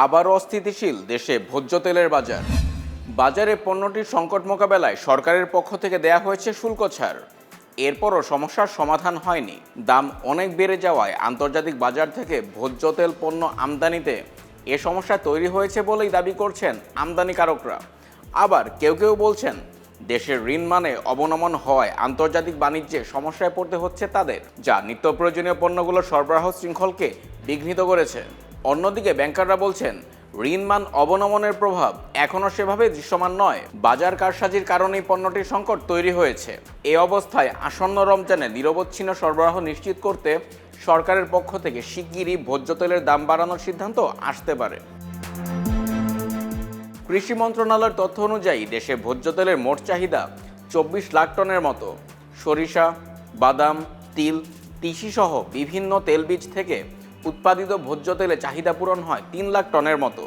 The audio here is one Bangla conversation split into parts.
আবারও অস্থিতিশীল দেশে ভোজ্য তেলের বাজার। বাজারে পণ্যটির সংকট মোকাবেলায় সরকারের পক্ষ থেকে দেয়া হয়েছে শুল্ক ছাড়। এরপরও সমস্যার সমাধান হয়নি। দাম অনেক বেড়ে যাওয়ায় আন্তর্জাতিক বাজার থেকে ভোজ্য তেল পণ্য আমদানিতে এ সমস্যা তৈরি হয়েছে বলেই দাবি করছেন আমদানিকারকরা। আবার কেউ কেউ বলছেন, দেশের ঋণ মানে অবনমন হওয়ায় আন্তর্জাতিক বাণিজ্যে সমস্যায় পড়তে হচ্ছে তাদের, যা নিত্য প্রয়োজনীয় পণ্যগুলোর সরবরাহ শৃঙ্খলকে বিঘ্নিত করেছে। অন্যদিকে ব্যাংকাররা বলছেন ঋণ মান অবনমনের প্রভাব এখনও সেভাবে দৃশ্যমান নয়। বাজার কারসাজির কারণেই পণ্যটির সংকট তৈরি হয়েছে। এ অবস্থায় আসন্ন রমজানে নিরবচ্ছিন্ন সরবরাহ নিশ্চিত করতে সরকারের পক্ষ থেকে শিগগিরই ভোজ্য তেলের দাম বাড়ানোর সিদ্ধান্ত আসতে পারে। কৃষি মন্ত্রণালয়ের তথ্য অনুযায়ী, দেশে ভোজ্য তেলের মোট চাহিদা চব্বিশ লাখ টনের মতো। সরিষা, বাদাম, তিল তিসি সহ বিভিন্ন তেলবীজ থেকে উৎপাদিত ভোজ্য তেলে চাহিদা পূরণ হয় তিন লাখ টনের মতো।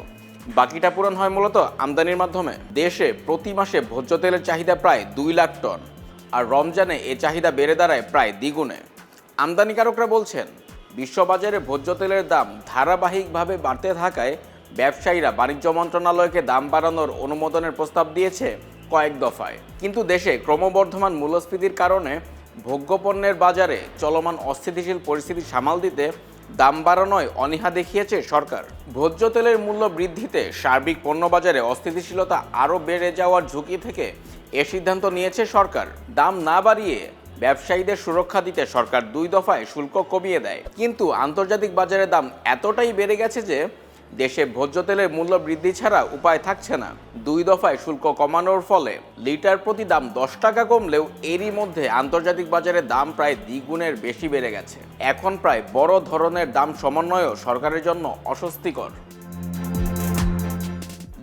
বাকিটা পূরণ হয় মূলত আমদানির মাধ্যমে। দেশে প্রতি মাসে ভোজ্য তেলের চাহিদা প্রায় দুই লাখ টন, আর রমজানে এ চাহিদা বেড়ে দাঁড়ায় প্রায় দ্বিগুণে। আমদানিকারকরা বলছেন, বিশ্ববাজারে ভোজ্য তেলের দাম ধারাবাহিকভাবে বাড়তে থাকায় ব্যবসায়ীরা বাণিজ্য মন্ত্রণালয়কে দাম বাড়ানোর অনুমোদনের প্রস্তাব দিয়েছে কয়েক দফায়। কিন্তু দেশে ক্রমবর্ধমান মূল্যস্ফীতির কারণে ভোগ্যপণ্যের বাজারে চলমান অস্থিতিশীল পরিস্থিতি সামাল দিতে দাম বাড়ানোয় অনীহা দেখিয়েছে সরকার। ভোজ্য তেলের মূল্য বৃদ্ধিতে সার্বিক পণ্য বাজারে অস্থিতিশীলতা আরও বেড়ে যাওয়ার ঝুঁকি থেকে এ সিদ্ধান্ত নিয়েছে সরকার। দাম না বাড়িয়ে ব্যবসায়ীদের সুরক্ষা দিতে সরকার দুই দফায় শুল্ক কমিয়ে দেয়। কিন্তু আন্তর্জাতিক বাজারে দাম এতটাই বেড়ে গেছে যে দেশে ভোজ্য তেলের মূল্য বৃদ্ধি ছাড়া উপায় থাকছে না। দুই দফায় শুল্ক কমানোর ফলে লিটার প্রতি দাম দশ টাকা কমলেও এরই মধ্যে আন্তর্জাতিক বাজারে দাম প্রায় দ্বিগুণের বেশি বেড়ে গেছে। এখন প্রায় বড় ধরনের দাম সমন্বয়ও সরকারের জন্য অস্বস্তিকর।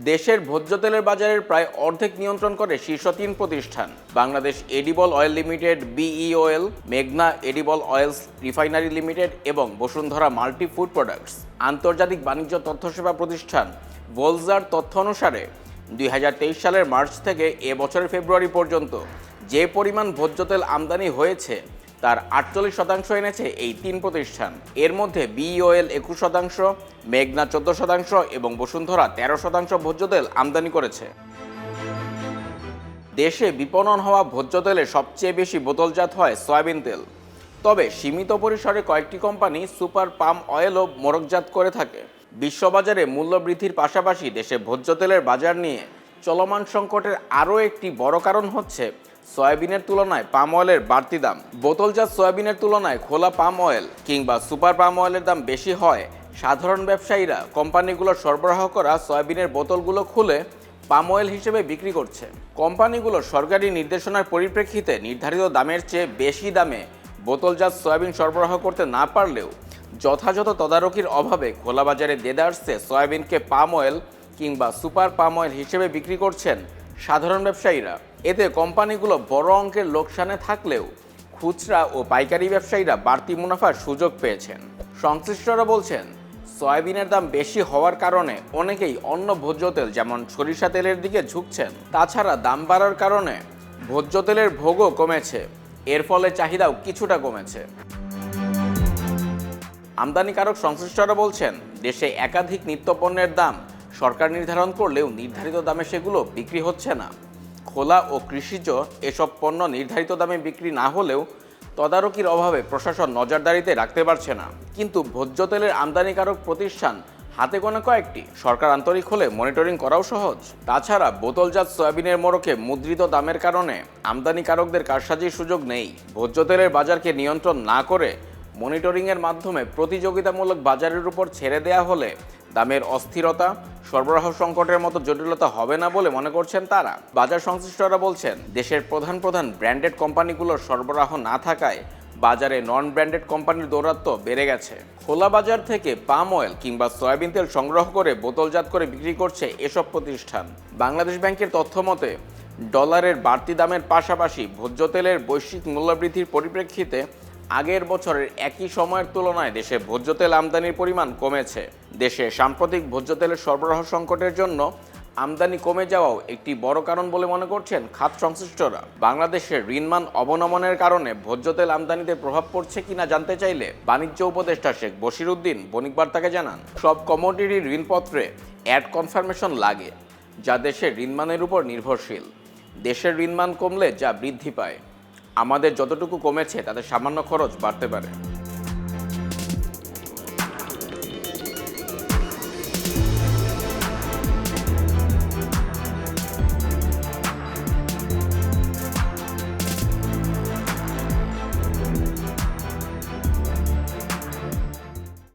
দেশের ভোজ্য তেলের বাজারের প্রায় অর্ধেক নিয়ন্ত্রণ করে শীর্ষ তিন প্রতিষ্ঠান। Bangladesh edible oil limited, BEOL, মেঘনা এডিবল অয়েলস রিফাইনারি লিমিটেড এবং বসুন্ধরা মাল্টি ফুড প্রোডাক্টস। আন্তর্জাতিক বাণিজ্য তথ্য সেবা প্রতিষ্ঠান ভোলজার তথ্য অনুসারে দুই হাজার তেইশ সালের মার্চ থেকে এ বছরের ফেব্রুয়ারি পর্যন্ত যে পরিমাণ ভোজ্য তেল আমদানি হয়েছে তার আটচল্লিশ শতাংশ এনেছে এই তিন প্রতিষ্ঠান। এর মধ্যে বিইওএল একুশ শতাংশ, মেঘনা চোদ্দ শতাংশ এবং বসুন্ধরা তেরো শতাংশ ভোজ্য তেল আমদানি করেছে। দেশে বিপণন হওয়া ভোজ্য তেলে সবচেয়ে বেশি বোতলজাত হয় সয়াবিন তেল। তবে সীমিত পরিসরে কয়েকটি কোম্পানি সুপার পাম অয়েলও মোড়কজাত করে থাকে। বিশ্ববাজারে মূল্য বৃদ্ধির পাশাপাশি দেশে ভোজ্য তেলের বাজার নিয়ে চলমান সংকটের আরও একটি বড় কারণ হচ্ছে সয়াবিনের তুলনায় পাম অয়েলের বাড়তি দাম। বোতলজাত সয়াবিনের তুলনায় খোলা পাম অয়েল কিংবা সুপার পাম অয়েলের দাম বেশি হয়। সাধারণ ব্যবসায়ীরা কোম্পানিগুলো সরবরাহ করা সয়াবিনের বোতলগুলো খুলে পাম অয়েল হিসেবে বিক্রি করছে। কোম্পানিগুলো সরকারি নির্দেশনার পরিপ্রেক্ষিতে নির্ধারিত দামের চেয়ে বেশি দামে বোতলজাত সয়াবিন সরবরাহ করতে না পারলেও যথাযথ তদারকির অভাবে খোলা বাজারে দেদারসে সয়াবিনকে পাম অয়েল কিংবা সুপার পাম অয়েল হিসেবে বিক্রি করছেন সাধারণ ব্যবসায়ীরা। এতে কোম্পানিগুলো বড় অঙ্কের লোকসানে থাকলেও খুচরা ও পাইকারি ব্যবসায়ীরা বাড়তি মুনাফার সুযোগ পেয়েছেন। সংশ্লিষ্টরা বলছেন, সয়াবিনের দাম বেশি হওয়ার কারণে অনেকেই অন্য ভোজ্য তেল যেমন সরিষা তেলের দিকে ঝুঁকছেন, তাছাড়া দাম বাড়ার কারণে ভোজ্য তেলের ভোগও কমেছে। এর ফলে চাহিদাও কিছুটা কমেছে। আমদানিকারক সংশ্লিষ্টরা বলছেন, দেশে একাধিক নিত্যপণ্যের দাম সরকার নির্ধারণ করলেও নির্ধারিত দামে সেগুলো বিক্রি হচ্ছে না। খোলা ও কৃষিজ এসব পণ্য নির্ধারিত দামে বিক্রি না হলেও তদারকির অভাবে প্রশাসন নজরদারিতে রাখতে পারছে না। কিন্তু ভোজ্য তেলের আমদানিকারক প্রতিষ্ঠান হাতে গোনা কয়েকটি। সরকার আন্তরিক হলে মনিটরিং করাও সহজ। তাছাড়া বোতলজাত সয়াবিনের মোড়কে মুদ্রিত দামের কারণে আমদানিকারকদের কারসাজির সুযোগ নেই। ভোজ্য তেলের বাজারকে নিয়ন্ত্রণ না করে মনিটরিংয়ের মাধ্যমে প্রতিযোগিতামূলক বাজারের উপর ছেড়ে দেয়া হলে দামের অস্থিরতা, সরবরাহ সংকটের মতো জটিলতা হবে না বলে মনে করছেন তারা। বাজার সংশ্লিষ্টরা বলছেন, দেশের প্রধান প্রধান ব্র্যান্ডেড কোম্পানিগুলোর সরবরাহ না থাকায় বাজারে নন ব্র্যান্ডেড কোম্পানির দৌরাত্ম্য বেড়ে গেছে। খোলা বাজার থেকে পাম অয়েল কিংবা সয়াবিন তেল সংগ্রহ করে বোতলজাত করে বিক্রি করছে এসব প্রতিষ্ঠান। বাংলাদেশ ব্যাংকের তথ্য মতে, ডলারের বাড়তি দামের পাশাপাশি ভোজ্য তেলের বৈশ্বিক মূল্যবৃদ্ধির পরিপ্রেক্ষিতে আগের বছরের একই সময়ের তুলনায় দেশে ভোজ্য তেল আমদানির পরিমাণ কমেছে। দেশে সাম্প্রতিক ভোজ্য তেলের সরবরাহ সংকটের জন্য আমদানি কমে যাওয়াও একটি বড় কারণ বলে মনে করছেন খাত সংশ্লিষ্টরা। বাংলাদেশের ঋণমান অবনমনের কারণে ভোজ্য তেল আমদানিতে প্রভাব পড়ছে কিনা জানতে চাইলে বাণিজ্য উপদেষ্টা শেখ বশির উদ্দিন বণিক বার্তাকে জানান। সব কমোডিটির ঋণপত্রে অ্যাড কনফার্মেশন লাগে, যা দেশের ঋণমানের উপর নির্ভরশীল। দেশের ঋণমান কমলে যা বৃদ্ধি পায়। আমাদের যতটুকু কমেছে তাদের সামান্য খরচ বাড়তে পারে।